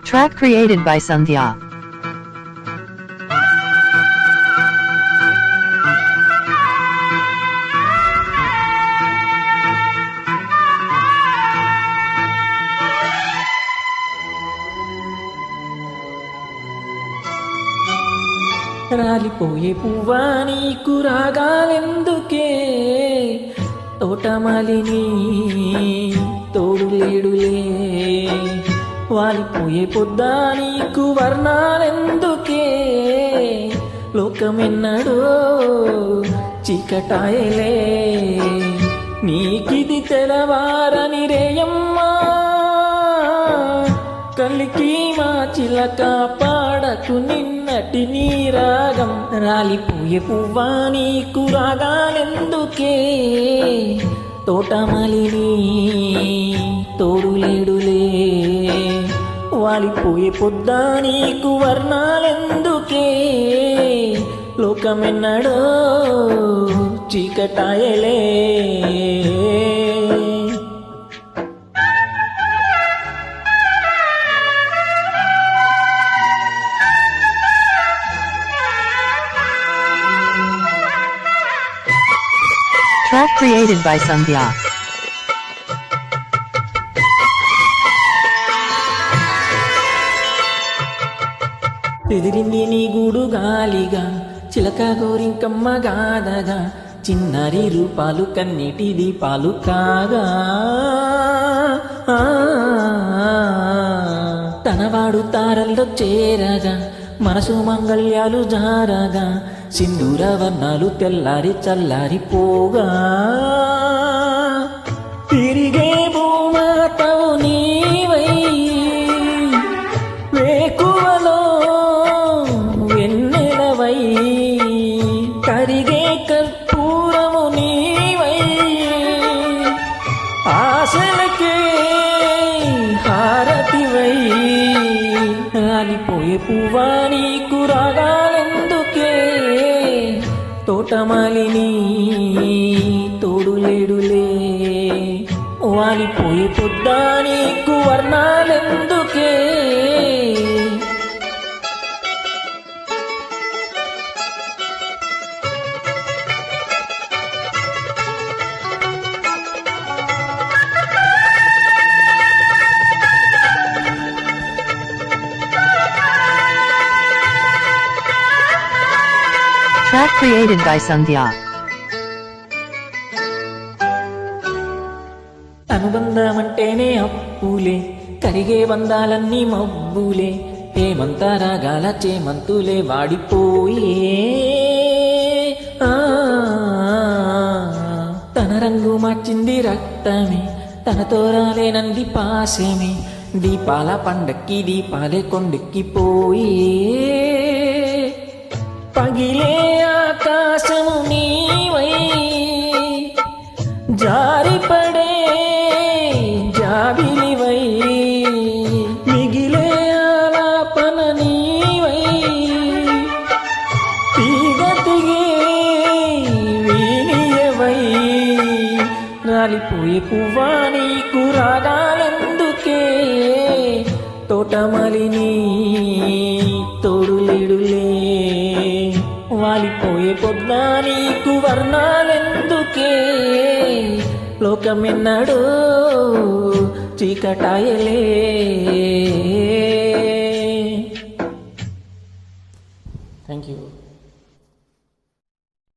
Track created by Sandhya. రాలిపోయే పువ్వా నీకు రాగాలెందుకే తోటమాలిని తోడు లేడులే వాలిపోయే పొద్దా నీకు వర్ణాలెందుకే? లోకమెన్నడో చీకటాయలే. నీకిది తెలవారని రేయమ్మా కలికి మా చిలక పాడకు నిన్నటి నీ రాగం. రాలిపోయే పువ్వా నీకు రాగాలెందుకే? తోటమలిని తోడులేడు వాలిపోయే పొద్దా నీకు వర్ణాలెందుకే లోకమెన్నడో చీకటాయలే Track created by Sandhya. ఎదిరింది నీ గూడు గాలిగా చిలక గోరింకమ్మ గాదగా చిన్నారి రూపాలు కన్నీటి దీపాలు కాగా. ఆ, తనవాడు తారల్లో చేరగా మనసు మంగళ్యాలు జారగా సింధూర వర్ణాలు తెల్లారి చల్లారి పోగా. తిరిగే ఆశలకే హారతివై రాలిపోయే పువ్వా నీకు రాగాలెందుకే? తోటమాలిని తోడులేడులే. వాలిపోయే పొద్దా నీకు వర్ణాలెందుకే? Track created by Sandhya. అనుబంధమంటేనే అప్పులే కరిగే బంధాలన్నీ మబ్బులే హేమంత రాగాల చేమంతులే వాడిపోయే ఆ, తన రంగు మార్చింది రక్తమే తనతో రాలేనంది పాశమే దీపాల పండక్కి దీపాలే కొండెక్కిపోయే పగిలే ఆకాశము నీవై. జారిపడే జాబిలివై. మిగిలే ఆలాపన నీవై. తీగ తిగే వీనియవై. రాలిపోయే పువ్వా నీకు రాగాలెందుకే. తోటమలిని తోడులేడులే వాలిపోయే పొద్దా నీకు వర్ణాలెందుకే? లోకమెన్నడో చీకటాయలే.